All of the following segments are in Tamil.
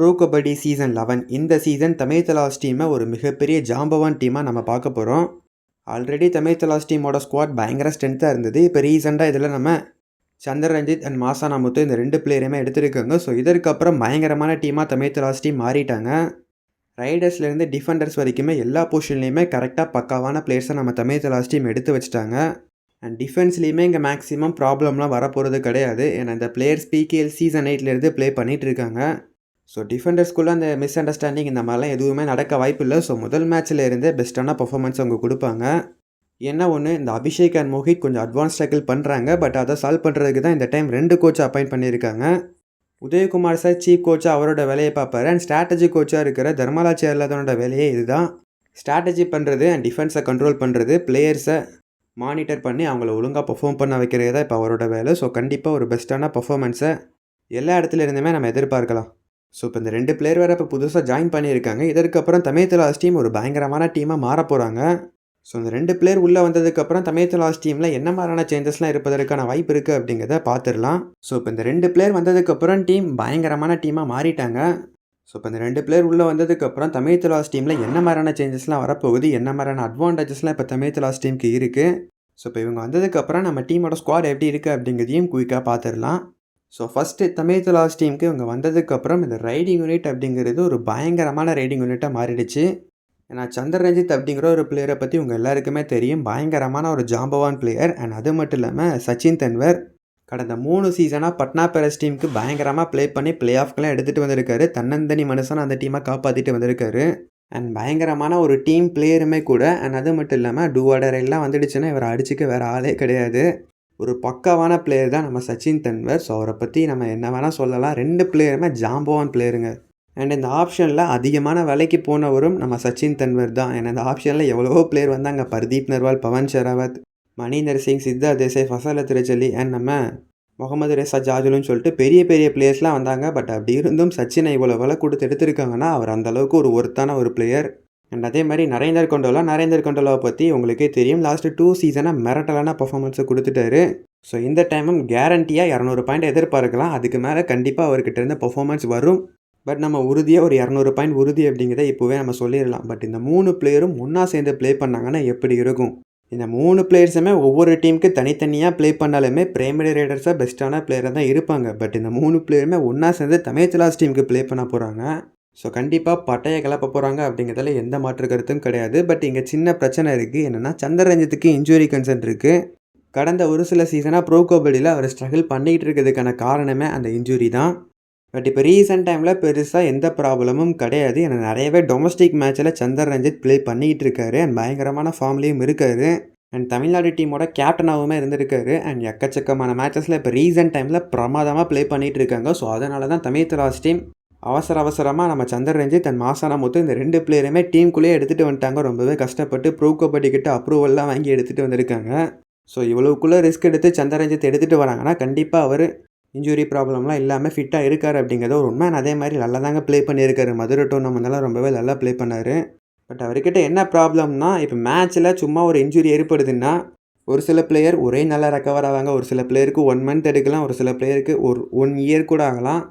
ப்ரோ கபடி சீசன் லெவன் இந்த சீசன் தமிழ் தலாஸ் டீமை ஒரு மிகப்பெரிய ஜாம்பவான் டீமாக நம்ம பார்க்க போகிறோம் ஆல்ரெடி தமிழ் தலாஸ் டீமோட ஸ்குவாட் பயங்கர ஸ்ட்ரென்த்தாக இருந்தது. இப்போ ரீசெண்டாக இதில் நம்ம சந்திர ரஞ்சித் அண்ட் மாசானா முத்து இந்த ரெண்டு பிளேயரையுமே எடுத்திருக்காங்க. ஸோ இதற்கப்புறம் பயங்கரமான டீமாக தமிழ் தலாஸ் டீம் மாறிட்டாங்க. ரைடர்ஸ்லேருந்து டிஃபெண்டர்ஸ் வரைக்குமே எல்லா பொசிஷன்லேயுமே கரெக்டாக பக்காவான பிளேயர்ஸை நம்ம தமிழ் தலாஸ் டீம் எடுத்து வச்சுட்டாங்க. அண்ட் டிஃபென்ஸ்லேயுமே இங்கே மேக்ஸிமம் ப்ராப்ளம்லாம் வரப்போகிறது கிடையாது. ஏன்னா இந்த பிளேயர்ஸ் பிகேஎல் சீசன் எயிட்லேருந்து ப்ளே பண்ணிகிட்டு இருக்காங்க. ஸோ டிஃபெண்டர்ஸ்குள்ளே அந்த மிஸ் அண்டர்ஸ்டாண்டிங் இந்த மாதிரிலாம் எதுவுமே நடக்க வாய்ப்பு இல்லை ஸோ முதல் மேட்ச்சில் இருந்தே பெஸ்ட்டான பர்ஃபார்மன்ஸ் அவங்க கொடுப்பாங்க. என்ன ஒன்று இந்த அபிஷேக் அண்ட் மோஹித் கொஞ்சம் அட்வான்ஸ் டேக்கிள் பண்ணுறாங்க பட் அதை சால்வ் பண்ணுறதுக்கு தான் இந்த டைம் ரெண்டு கோச் அப்பாயிண்ட் பண்ணியிருக்காங்க. உதயகுமார் சார் சீஃப் கோச்சாக அவரோட வேலையை பார்ப்பார். அண்ட் ஸ்ட்ராட்டஜி கோச்சாக இருக்கிற தர்மலா சேர்லாதனோட வேலையே இதுதான். ஸ்ட்ராட்டஜி பண்ணுறது அண்ட் டிஃபென்ஸை கண்ட்ரோல் பண்ணுறது பிளேயர்ஸை மானிட்டர் பண்ணி அவங்கள ஒழுங்காக பர்ஃபார்ம் பண்ண வைக்கிறது தான் இப்போ அவரோட வேலை. ஸோ கண்டிப்பாக ஒரு பெஸ்ட்டான பர்ஃபார்மன்ஸை எல்லா இடத்துல இருந்துமே நம்ம எதிர்பார்க்கலாம். ஸோ இப்போ இந்த ரெண்டு பிளேயர் வேறு இப்போ புதுசாக ஜாயின் பண்ணியிருக்காங்க. இதற்கப்புறம் தமிழ்த்தலாஸ் டீம் ஒரு பயங்கரமான டீமாக மாற போகிறாங்க ஸோ இந்த ரெண்டு பிளேயர் உள்ளே வந்ததுக்கப்புறம் தமிழ்த்தலாஸ் டீமில் என்ன மாதிரியான சேஞ்சஸ்லாம் இருப்பதற்கான வாய்ப்பு இருக்குது அப்படிங்கிறத பார்த்துடலாம் ஸோ இப்போ இந்த ரெண்டு பிளேயர் வந்ததுக்கப்புறம் டீம் பயங்கரமான டீமாக மாறிட்டாங்க. ஸோ இப்போ இந்த ரெண்டு பிளேயர் உள்ளே வந்ததுக்கப்புறம் தமிழ் தலாஸ் டீமில் என்ன மாதிரியான சேஞ்சஸ்லாம் வரப்போகுது? என்ன மாதிரியான அட்வான்டேஜஸ்லாம் இப்போ தமிழ் தலாஸ் டீமுக்கு இருக்குது ஸோ இப்போ இவங்க வந்ததுக்கப்புறம் நம்ம டீமோட ஸ்குவாட் எப்படி இருக்குது அப்படிங்கிறதையும் குயிக்காக பார்த்துடலாம் ஸோ ஃபஸ்ட்டு தமிழ் தலாஸ் டீமுக்கு இவங்க வந்ததுக்கப்புறம் இந்த ரைடிங் யூனிட் அப்படிங்கிறது ஒரு பயங்கரமான ரைடிங் யூனிட்டாக மாறிடுச்சு. ஏன்னா சந்திர ரஞ்சித் அப்படிங்கிற ஒரு பிளேயரை பற்றி உங்கள் எல்லாருக்குமே தெரியும். பயங்கரமான ஒரு ஜாம்பவான் பிளேயர் அண்ட் அது மட்டும் இல்லாமல் சச்சின் தென்வர் கடந்த மூணு சீசனாக பட்னா பேரஸ் டீமுக்கு பயங்கரமாக ப்ளே பண்ணி பிளே ஆஃப்க்கெலாம் எடுத்துகிட்டு வந்திருக்காரு. தன்னந்தனி மனுஷன் அந்த டீமை காப்பாற்றிட்டு வந்திருக்காரு. அண்ட் பயங்கரமான ஒரு டீம் பிளேயருமே கூட அண்ட் அது மட்டும் இல்லாமல் டூவாடர் எல்லாம் வந்துடுச்சுன்னா இவர் அடிச்சுக்க வேறு ஆளே கிடையாது. ஒரு பக்காவான பிளேயர் தான் நம்ம சச்சின் தென்வர் ஸோ அவரை பற்றி நம்ம என்ன வேணால் சொல்லலாம். ரெண்டு பிளேயருமே ஜாம்பவான் பிளேயருங்க அண்ட் இந்த ஆப்ஷனில் அதிகமான விலைக்கு போனவரும் நம்ம சச்சின் தென்வர் தான். ஏன்னா இந்த ஆப்ஷனில் எவ்வளவோ பிளேயர் வந்தாங்க. பர்தீப் நர்வால் பவன் ஷெராவத் மணிந்தர் சிங் சித்தா தேசாய் ஃபசல திருச்சலி அண்ட் நம்ம முகமது ரேசா ஜாஜுலுன்னு சொல்லிட்டு பெரிய பெரிய பிளேயர்ஸ்லாம் வந்தாங்க. பட் அப்படி இருந்தும் சச்சினை இவ்வளோ விலை கொடுத்து எடுத்திருக்காங்கன்னா அவர் அந்தளவுக்கு ஒரு ஒர்த்தான ஒரு பிளேயர் அண்ட் அதே மாதிரி நரேந்தர் கொண்டோலா நரேந்தர் கொண்டோலாவை பற்றி உங்களுக்கே தெரியும். லாஸ்ட்டு டூ சீசனாக மிரட்டலான பர்ஃபார்மன்ஸை கொடுத்துட்டாரு. ஸோ இந்த டைமும் கேரண்டியாக இரநூறு பாயிண்ட் எதிர்பார்க்கலாம். அதுக்கு மேலே கண்டிப்பாக அவர்கிட்ட இருந்த பர்ஃபார்மன்ஸ் வரும். பட் நம்ம உறுதியாக ஒரு இரநூறு பாயிண்ட் உறுதி அப்படிங்கிறத இப்போவே நம்ம சொல்லிடலாம். பட் இந்த மூணு பிளேயரும் ஒன்றா சேர்ந்து ப்ளே பண்ணாங்கன்னா எப்படி இருக்கும்? இந்த மூணு பிளேயர்ஸுமே ஒவ்வொரு டீமுக்கு தனித்தனியாக ப்ளே பண்ணாலுமே பிரைமரி ரைடர்ஸாக பெஸ்ட்டான பிளேயராக தான் இருப்பாங்க. பட் இந்த மூணு பிளேயருமே ஒன்றா சேர்ந்து தமிழ் லாஸ்ட் டீமுக்கு ப்ளே பண்ண போகிறாங்க ஸோ கண்டிப்பாக பட்டையை கிளப்ப போகிறாங்க அப்படிங்கிறதுல எந்த மாற்று கருத்தும் கிடையாது. பட் இங்கே சின்ன பிரச்சனை இருக்குது என்னென்னா சந்திரரஞ்சித்துக்கு இன்ஜுரி கன்சர்ன் இருக்குது கடந்த ஒரு சில சீசனாக ப்ரோ கபடியில் அவர் ஸ்ட்ரகிள் பண்ணிக்கிட்டு இருக்கிறதுக்கான காரணமே அந்த இன்ஜுரி தான். பட் இப்போ ரீசெண்ட் டைமில் பெருசாக எந்த ப்ராப்ளமும் கிடையாது. எனக்கு நிறையவே டொமஸ்டிக் மேட்ச்சில் சந்தர் ரஞ்சித் ப்ளே பண்ணிக்கிட்டு இருக்காரு. அண்ட் பயங்கரமான ஃபார்ம்லேயும் இருக்காரு. அண்ட் தமிழ்நாடு டீமோட கேப்டனாகவுமே இருந்திருக்காரு. அண்ட் எக்கச்சக்கமான மேட்சஸில் இப்போ ரீசெண்ட் டைமில் பிரமாதமாக ப்ளே பண்ணிகிட்டு இருக்காங்க. ஸோ அதனால தான் தமிழ் தலாஸ் டீம் அவசர அவசரமாக நம்ம சந்திரரஞ்சித் அண்ட் மாசானா முத்து இந்த ரெண்டு பிளேயருமே டீமுக்குள்ளேயே எடுத்துகிட்டு வந்துட்டாங்க. ரொம்பவே கஷ்டப்பட்டு ப்ரோ கபடி கிட்ட அப்ரூவல்லாம் வாங்கி எடுத்துகிட்டு வந்திருக்காங்க. ஸோ இவ்வளோக்குள்ளே ரிஸ்க் எடுத்து சந்திரரஞ்சித் எடுத்துகிட்டு வராங்கன்னா கண்டிப்பாக அவர் இன்ஜுரி ப்ராப்ளம்லாம் இல்லாமல் ஃபிட்டாக இருக்கார் அப்படிங்கிறத ஒரு உண்மை. அதே மாதிரி நல்லா தாங்க ப்ளே பண்ணியிருக்காரு. மதுரை டோர்னமெண்ட்லாம் ரொம்பவே நல்லா ப்ளே பண்ணார். பட் அவர்கிட்ட என்ன ப்ராப்ளம்னா இப்போ மேட்ச்சில் சும்மா ஒரு இன்ஜுரி ஏற்படுதுன்னா ஒரு சில பிளேயர் ஒரே நல்லா ரெக்கவர் ஆவாங்க. ஒரு சில பிளேயருக்கு ஒன் மந்த் எடுக்கலாம். ஒரு சில பிளேயருக்கு ஒரு ஒன் இயர் கூட ஆகலாம்.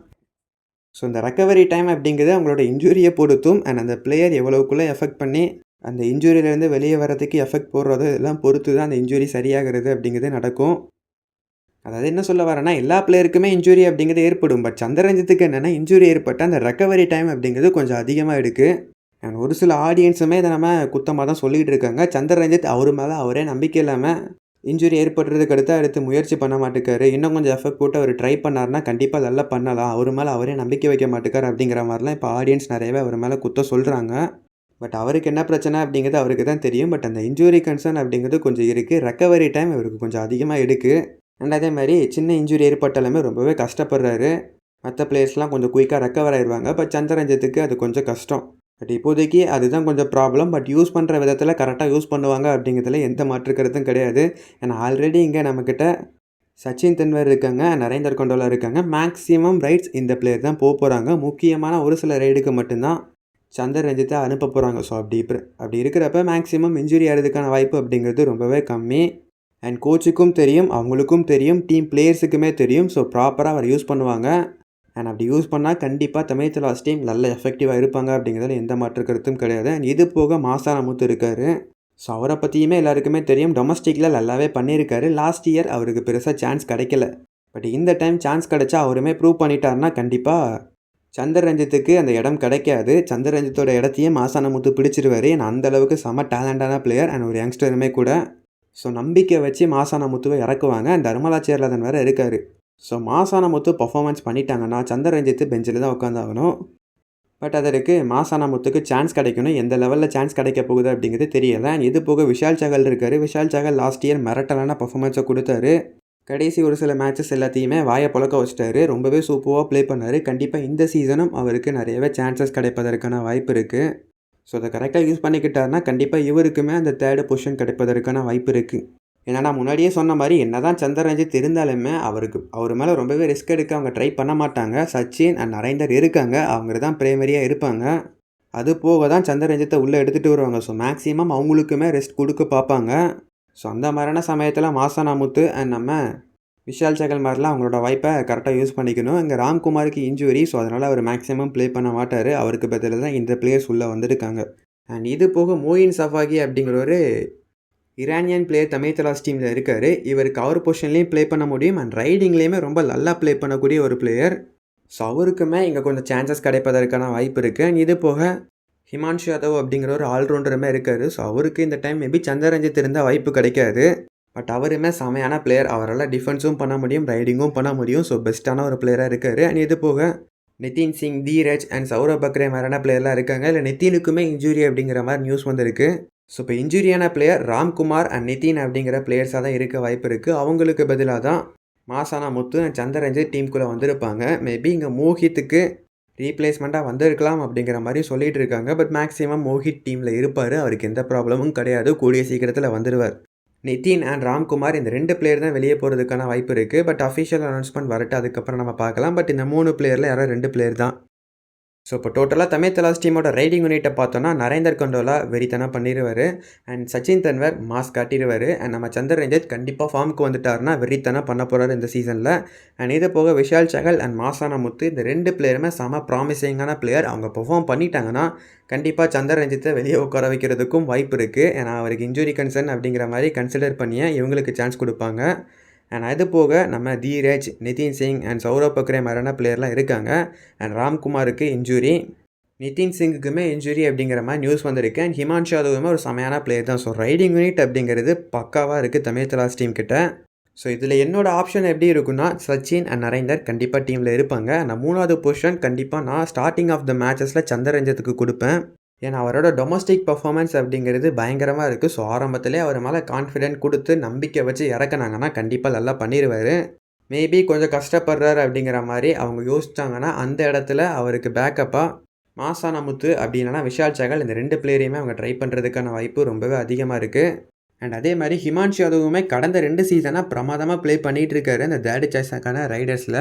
ஸோ இந்த ரெக்கவரி டைம் அப்படிங்கிறது அவங்களோட இன்ஜுரியை பொறுத்தும் அண்ட் அந்த பிளேயர் எவ்வளோக்குள்ளே எஃபெக்ட் பண்ணி அந்த இன்ஜுரியிலேருந்து வெளியே வரதுக்கு எஃபெக்ட் போடுறது இதெல்லாம் பொறுத்து தான் அந்த இன்ஜுரி சரியாகிறது அப்படிங்கிறது நடக்கும். அதாவது என்ன சொல்ல வரேன்னா எல்லா பிளேயருக்குமே இன்ஜுரி அப்படிங்கிறது ஏற்படும். பட் சந்திரரஞ்சித்துக்கு என்னென்னா இன்ஜுரி ஏற்பட்ட அந்த ரெக்கவரி டைம் அப்படிங்கிறது கொஞ்சம் அதிகமாக இருக்குது அண்ட் ஒரு சில ஆடியன்ஸுமே இதை நம்ம குத்தமாக தான் சொல்லிகிட்டு இருக்காங்க. சந்திரரஞ்சித் அவர் மேலே அவரே நம்பிக்கை இல்லாமல் இன்ஜுரி ஏற்படுறதுக்கு அடுத்து அடுத்து முயற்சி பண்ண மாட்டேக்காரு. இன்னும் கொஞ்சம் எஃபெக்ட் போட்டு அவர் ட்ரை பண்ணார்னா கண்டிப்பாக நல்லா பண்ணலாம். அவர் மேலே அவரே நம்பிக்கை வைக்க மாட்டேக்கார் அப்படிங்கிற மாதிரிலாம் இப்போ ஆடியன்ஸ் நிறையவே அவர் மேலே குத்த சொல்கிறாங்க பட் அவருக்கு என்ன பிரச்சனை அப்படிங்கிறது அவருக்கு தான் தெரியும். பட் அந்த இன்ஜுரி கன்சர்ன் அப்படிங்கிறது கொஞ்சம் இருக்குது ரெக்கவரி டைம் இவருக்கு கொஞ்சம் அதிகமாக இருக்குது அண்ட் அதே மாதிரி சின்ன இன்ஜுரி ஏற்பட்டாலுமே ரொம்பவே கஷ்டப்படுறாரு. மற்ற பிளேயர்ஸ்லாம் கொஞ்சம் குயிக்காக ரெக்கவர் ஆயிடுவாங்க பட் சந்திரஞ்சத்துக்கு அது கொஞ்சம் கஷ்டம். பட் இப்போதைக்கு அதுதான் கொஞ்சம் ப்ராப்ளம் பட் யூஸ் பண்ணுற விதத்தில் கரெக்டாக யூஸ் பண்ணுவாங்க அப்படிங்கிறதுல எந்த மாற்றுக்கிறதும் கிடையாது. ஏன்னா ஆல்ரெடி இங்கே நம்மக்கிட்ட சச்சின் தென்வர் இருக்காங்க நரேந்தர் கொண்டோலா இருக்காங்க. மேக்ஸிமம் ரைட்ஸ் இந்த பிளேயர் தான் போக போகிறாங்க முக்கியமான ஒரு சில ரைடுக்கு மட்டும்தான் சந்தர் ரஞ்சித்தை அனுப்ப போகிறாங்க ஸோ அப்படி அப்படி இருக்கிறப்ப மேக்ஸிமம் இன்ஜுரி ஆகிறதுக்கான வாய்ப்பு அப்படிங்கிறது ரொம்பவே கம்மி. அண்ட் கோச்சுக்கும் தெரியும் அவங்களுக்கும் தெரியும் டீம் பிளேயர்ஸுக்குமே தெரியும். ஸோ ப்ராப்பராக அவர் யூஸ் பண்ணுவாங்க. அண்ட் அப்படி யூஸ் பண்ணால் கண்டிப்பாக தமிழ் லாஸ்ட் டீம் நல்ல எஃபெக்டிவாக இருப்பாங்க அப்படிங்கிறதுல எந்த மாற்று கருத்தும் கிடையாது. அண்ட் இது போக மாசான முத்து இருக்கார். ஸோ அவரை பற்றியுமே எல்லாருக்குமே தெரியும். டொமஸ்டிக்கில் நல்லாவே பண்ணியிருக்காரு. லாஸ்ட் இயர் அவருக்கு பெருசாக சான்ஸ் கிடைக்கல. பட் இந்த டைம் சான்ஸ் கிடைச்சா அவருமே ப்ரூவ் பண்ணிட்டாருன்னா கண்டிப்பாக சந்தர் ரஞ்சித்துக்கு அந்த இடம் கிடைக்காது. சந்தர் ரஞ்சித்தோட இடத்தையே மாசான முத்து பிடிச்சிருவாரு ஏன்னா அந்தளவுக்கு செம டேலண்டான பிளேயர் அண்ட் ஒரு யங்ஸ்டருமே கூட. ஸோ நம்பிக்கை வச்சு மாசான முத்துவை இறக்குவாங்க. அண்ட் தர்மலா சேர்லதன் வேறு இருக்கார். ஸோ மாசான முத்து பர்ஃபார்மன்ஸ் பண்ணிட்டாங்கன்னா சந்திரரஞ்சித்து பெஞ்சில் தான் உட்காந்தாகணும் பட் அதற்கு மாசான முத்துக்கு சான்ஸ் கிடைக்கணும். எந்த லெவலில் சான்ஸ் கிடைக்க போகுது அப்படிங்கிறது தெரியல. அண்ட் இது போக விஷால் சகல் இருக்கார். விஷால் சகல் லாஸ்ட் இயர் மிரட்டலான பர்ஃபார்மன்ஸை கொடுத்தாரு. கடைசி ஒரு சில மேட்சஸ் எல்லாத்தையுமே வாயை புழக்க வச்சிட்டாரு. ரொம்பவே சூப்பராக ப்ளே பண்ணார். கண்டிப்பாக இந்த சீசனும் அவருக்கு நிறையவே சான்சஸ் கிடைப்பதற்கான வாய்ப்பு இருக்குது ஸோ அதை கரெக்டாக யூஸ் பண்ணிக்கிட்டாருன்னா கண்டிப்பாக இவருக்குமே அந்த தேர்டு பொசிஷன் கிடைப்பதற்கான வாய்ப்பு இருக்குது ஏன்னா நான் முன்னாடியே சொன்ன மாதிரி என்ன தான் சந்திரரஞ்சித் இருந்தாலுமே அவருக்கு அவர் மேலே ரொம்பவே ரிஸ்க் எடுக்க அவங்க ட்ரை பண்ண மாட்டாங்க. சச்சின் அண்ட் நரேந்தர் இருக்காங்க. அவங்க தான் பிரைமரியாக இருப்பாங்க. அது போக தான் சந்திரரஞ்சித்தை உள்ளே எடுத்துகிட்டு வருவாங்க. ஸோ மேக்ஸிமம் அவங்களுக்குமே ரெஸ்ட் கொடுக்க பார்ப்பாங்க. ஸோ அந்த மாதிரியான சமயத்தில் மாசானாமுத்து அண்ட் நம்ம விஷால் சகல் மாதிரிலாம் அவங்களோட வாய்ப்பை கரெக்டாக யூஸ் பண்ணிக்கணும். இங்கே ராம்குமாருக்கு இன்ஜுரி ஸோ அதனால் அவர் மேக்ஸிமம் ப்ளே பண்ண மாட்டார். அவருக்கு பதிலாக தான் இந்த பிளேயர்ஸ் உள்ளே வந்திருக்காங்க. அண்ட் இது போக மோயின் சஃபாகி அப்படிங்கிற ஒரு இரானியன் பிளேயர் தமிழ் தலாஸ் டீமில் இருக்கார். இவருக்கு அவர் பொசிஷன்லேயும் ப்ளே பண்ண முடியும். அண்ட் ரைடிங்லேயுமே ரொம்ப நல்லா ப்ளே பண்ணக்கூடிய ஒரு பிளேயர் ஸோ அவருக்குமே இங்கே கொஞ்சம் சான்சஸ் கிடைப்பதற்கான வாய்ப்பு இருக்குது அண்ட் இது போக ஹிமான்ஷு யாதவ் அப்படிங்கிற ஒரு ஆல்ரவுண்டருமே இருக்கார். ஸோ அவருக்கு இந்த டைம் மேபி சந்திரஞ்சித் இருந்தால் வாய்ப்பு கிடைக்காது. பட் அவருமே செமையான பிளேயர் அவரால் டிஃபென்ஸும் பண்ண முடியும் ரைடிங்கும் பண்ண முடியும். ஸோ பெஸ்ட்டான ஒரு பிளேயராக இருக்கார். அண்ட் இது போக நிதின் சிங் தீரஜ் அண்ட் சௌரவ் பக்ரே மாதிரியான பிளேயர்லாம் இருக்காங்க. இல்லை நிதினுக்குமே இன்ஜுரி அப்படிங்கிற மாதிரி நியூஸ் வந்திருக்கு. ஸோ இப்போ இன்ஜுரியான பிளேயர் ராம்குமார் அண்ட் நிதின் அப்படிங்கிற பிளேயர்ஸாக தான் இருக்க வாய்ப்பு இருக்குது அவங்களுக்கு பதிலாக தான் மாசானா முத்து அண்ட் சந்திரரஞ்சித் டீமுக்குள்ளே வந்திருப்பாங்க. மேபி இங்கே மோஹித்துக்கு ரீப்ளேஸ்மெண்ட்டாக வந்திருக்கலாம் அப்படிங்கிற மாதிரி சொல்லிகிட்டு இருக்காங்க. பட் மேக்ஸிமம் மோஹித் டீமில் இருப்பார். அவருக்கு எந்த ப்ராப்ளமும் கிடையாது. கூடிய சீக்கிரத்தில் வந்துடுவார் நிதின் அண்ட் ராம்குமார் இந்த ரெண்டு பிளேயர் தான் வெளியே போகிறதுக்கான வாய்ப்பு இருக்குது பட் அஃபிஷியல் அனௌன்ஸ்மெண்ட் வரட்டு அதுக்கப்புறம் நம்ம பார்க்கலாம். பட் இந்த மூணு பிளேயரில் யாரோ ரெண்டு பிளேயர் தான். ஸோ இப்போ டோட்டலாக தமிழ் தலாஸ் டீமோட ரைடிங் யூனிட்டை பார்த்தோன்னா நரேந்தர் கொண்டோலா வெறித்தனம் பண்ணிடுவார் அண்ட் சச்சின் தன்வர் மாஸ் காட்டிடுவார் அண்ட் நம்ம சந்திர ரஞ்சித் கண்டிப்பாக ஃபார்முக்கு வந்துட்டாருன்னா வெறித்தனம் பண்ண போகிறார் இந்த சீசனில் அண்ட் இது போக விஷால் சகல் அண்ட் மாசானா முத்து இந்த ரெண்டு பிளேயருமே செம ப்ராமிசிங்கான பிளேயர் அவங்க பெர்ஃபார்ம் பண்ணிட்டாங்கன்னா கண்டிப்பாக சந்திர ரஞ்சித்தை வெளியே உட்கார வைக்கிறதுக்கும் வாய்ப்பு இருக்குது ஏன்னா அவருக்கு இன்ஜுரி கன்சர்ன் அப்படிங்கிற மாதிரி கன்சிடர் பண்ணியே இவங்களுக்கு சான்ஸ் கொடுப்பாங்க. அண்ட் அது போக நம்ம தீரஜ் நிதின் சிங் அண்ட் சௌரவ் பக்ரே மாதிரியான பிளேயர்லாம் இருக்காங்க. அண்ட் ராம்குமாருக்கு இன்ஜுரி நிதின் சிங்குக்குமே இன்ஜுரி அப்படிங்கிற மாதிரி நியூஸ் வந்திருக்கு. அண்ட் ஹிமான்ஷு யாதவுமே ஒரு செமையான பிளேயர் தான். ஸோ ரைடிங் யூனிட் அப்படிங்கிறது பக்காவாக இருக்குது தமிழ் தலாஸ் டீம் கிட்ட. ஸோ இதில் என்னோடய ஆப்ஷன் எப்படி இருக்குன்னா சச்சின் அண்ட் நரேந்தர் கண்டிப்பாக டீமில் இருப்பாங்க. நான் மூணாவது பொசிஷன் கண்டிப்பாக நான் ஸ்டார்டிங் ஆஃப் த மேட்சஸில் சந்திரஞ்சத்துக்கு கொடுப்பேன். ஏன்னா அவரோட டொமஸ்டிக் பர்ஃபார்மன்ஸ் அப்படிங்கிறது பயங்கரமாக இருக்குது ஸோ ஆரம்பத்திலே அவர் மேலே கான்ஃபிடென்ட் கொடுத்து நம்பிக்கை வச்சு இறக்குனாங்கன்னா கண்டிப்பாக நல்லா பண்ணிடுவார் மேபி கொஞ்சம் கஷ்டப்படுறாரு அப்படிங்கிற மாதிரி அவங்க யோசித்தாங்கன்னா அந்த இடத்துல அவருக்கு பேக்கப்பாக மாசானமுத்து அப்படின்னா விஷால் சகல் இந்த ரெண்டு பிளேயரையுமே அவங்க ட்ரை பண்ணுறதுக்கான வாய்ப்பு ரொம்பவே அதிகமாக இருக்குது அண்ட் அதே மாதிரி ஹிமான்ஷு யாதவுமே கடந்த ரெண்டு சீசனாக பிரமாதமாக ப்ளே பண்ணிகிட்டு இருக்காரு இந்த தேர்டு சாய்ஸாக்கான ரைடர்ஸில்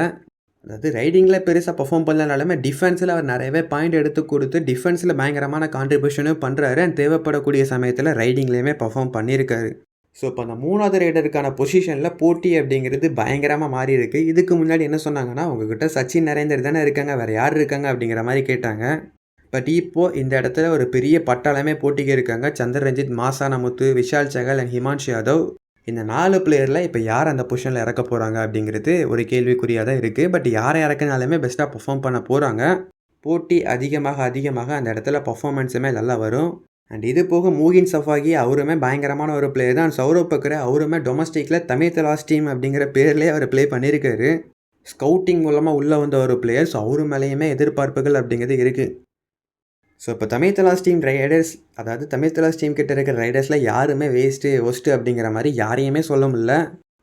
அதாவது ரைடிங்கில் பெருசாக பர்ஃபார்ம் பண்ணலனாலுமே டிஃபென்ஸில் அவர் நிறையவே பாயிண்ட் எடுத்து கொடுத்து டிஃபென்ஸில் பயங்கரமான கான்ட்ரிபியூஷனும் பண்ணுறாரு அண்ட் தேவைப்படக்கூடிய சமயத்தில் ரைடிங்லேயுமே பர்ஃபார்ம் பண்ணியிருக்காரு. ஸோ இப்போ அந்த மூணாவது ரைடருக்கான பொசிஷனில் போட்டி அப்படிங்கிறது பயங்கரமாக மாறி இருக்குது இதுக்கு முன்னாடி என்ன சொன்னாங்கன்னா உங்ககிட்ட சச்சின் நரேந்தர் தானே இருக்காங்க வேறு யார் இருக்காங்க அப்படிங்கிற மாதிரி கேட்டாங்க. பட் இப்போது இந்த இடத்துல ஒரு பெரிய பட்டாளமே போட்டிக்கு இருக்காங்க. சந்திர ரஞ்சித் மாசானமுத்து விஷால் சகல் அண்ட் ஹிமான்ஷு யாதவ். இந்த நாலு பிளேயரில் இப்போ யார் அந்த பொசிஷனில் இறக்க போகிறாங்க அப்படிங்கிறது ஒரு கேள்விக்குறியாக தான் இருக்குது பட் யாரை இறக்குனாலுமே பெஸ்ட்டாக பர்ஃபார்ம் பண்ண போகிறாங்க போட்டி அதிகமாக அதிகமாக அந்த இடத்துல பர்ஃபார்மன்ஸுமே நல்லா வரும். அண்ட் இது போக மூகின் சஃபாகி அவருமே பயங்கரமான ஒரு பிளேயர் தான். சௌரவ் பக்கர் அவருமே டொமஸ்டிக்கில் தமிழ் தலாஸ் டீம் அப்படிங்கிற பேர்லேயே அவர் ப்ளே பண்ணியிருக்காரு. ஸ்கவுட்டிங் மூலமாக உள்ளே வந்த ஒரு பிளேயர் ஸோ அவரு மேலேயுமே எதிர்பார்ப்புகள் அப்படிங்கிறது இருக்குது ஸோ இப்போ தமிழ் தலாஸ் டீம் ரைடர்ஸ் அதாவது தமிழ் தலாஸ் டீம் கிட்ட இருக்கிற ரைடர்ஸில் யாருமே வேஸ்ட்டு ஒஸ்ட்டு அப்படிங்கிற மாதிரி யாரையுமே சொல்ல முடில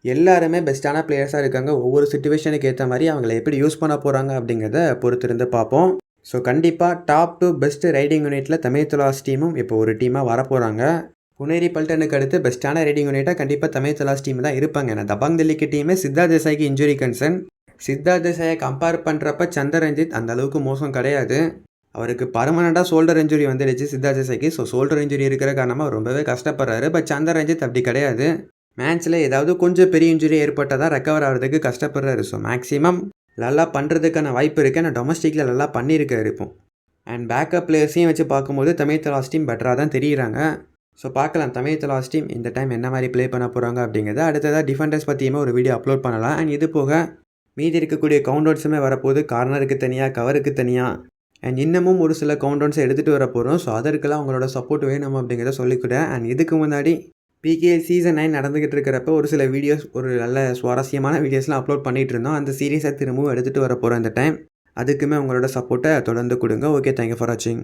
எல்லாருமே பெஸ்ட்டான பிளேயர்ஸாக இருக்காங்க. ஒவ்வொரு சுச்சுவேஷனுக்கு ஏற்ற மாதிரி அவங்கள எப்படி யூஸ் பண்ண போகிறாங்க அப்படிங்கிறத பொறுத்திருந்து பார்ப்போம். ஸோ கண்டிப்பாக டாப் டு பெஸ்ட்டு ரைடிங் யூனிட்டில் தமிழ் தலாஸ் டீமும் இப்போ ஒரு டீமாக வரப்போகிறாங்க புனேரி பல்டனுக்கு அடுத்து பெஸ்ட்டான ரைடிங் யூனிட்டாக கண்டிப்பாக தமிழ் தலாஸ் டீம் தான் இருப்பாங்க. ஏன்னா தபாங் தில்லிக்கு டீமே சித்தார்த் தேசாய்க்கு இன்ஜுரி கன்சர்ன் சித்தார்த் தேசாயை கம்பேர் பண்ணுறப்ப சந்திரஞ்சித் அந்த அளவுக்கு மோசம் கிடையாது. அவருக்கு பர்மனெண்ட்டாக ஷோல்டர் இன்ஜுரி வந்துடுச்சு சித்தார்த் தேசாய்க்கு ஸோ ஷோல்டர் இன்ஜுரி இருக்கிற காரணமாக ரொம்பவே கஷ்டப்படுறாரு. பட் சந்தரஞ்சித் அப்படி கிடையாது. மேட்ச்சில் ஏதாவது கொஞ்சம் பெரிய இன்ஜுரி ஏற்பட்டதாக ரெக்கவர் ஆகிறதுக்கு கஷ்டப்படுறாரு. ஸோ மேக்ஸிமம் நல்லா பண்ணுறதுக்கான வாய்ப்பு இருக்குது ஆனால் டொமஸ்டிக்கில் நல்லா பண்ணியிருக்காரு இப்போ. அண்ட் பேக்கப் பிளேயர்ஸையும் வச்சு பார்க்கும்போது தமிழ் தலாஸ் டீம் பெட்டராக தான் தெரியுறாங்க. ஸோ பார்க்கலாம். தமிழ் தலாஸ் டீம் இந்த டைம் என்ன மாதிரி ப்ளே பண்ண போகிறாங்க அப்படிங்கிறத. அடுத்ததாக டிஃபெண்டர்ஸ் பற்றியுமே ஒரு வீடியோ அப்லோட் பண்ணலாம். அண்ட் இது போக மீதி இருக்கக்கூடிய கவுண்டவுட்ஸுமே வரப்போகுது. கார்னருக்கு தனியாக கவருக்கு தனியாக அண்ட் இன்னமும் ஒரு சில கவுண்டவுன்ஸை எடுத்துகிட்டு வர போகிறோம் ஸோ அதற்கெல்லாம் உங்களோட சப்போர்ட் வேணும் அப்படிங்கிறத சொல்லிக்கூடேன் அண்ட் இதுக்கு முன்னாடி பிகேஎல் சீசன் நைன் நடந்துக்கிட்டு இருக்கிறப்ப ஒரு சில வீடியோஸ் ஒரு நல்ல சுவாரஸ்யமான வீடியோஸ்லாம் அப்லோட் பண்ணிகிட்டு இருந்தோம். அந்த சீரியஸை திரும்பவும் எடுத்துகிட்டு வர போகிறோம் அந்த டைம் அதுக்குமே உங்களோட சப்போர்ட்டை தொடர்ந்து கொடுங்க. ஓகே தேங்க்யூ ஃபார் வாட்சிங்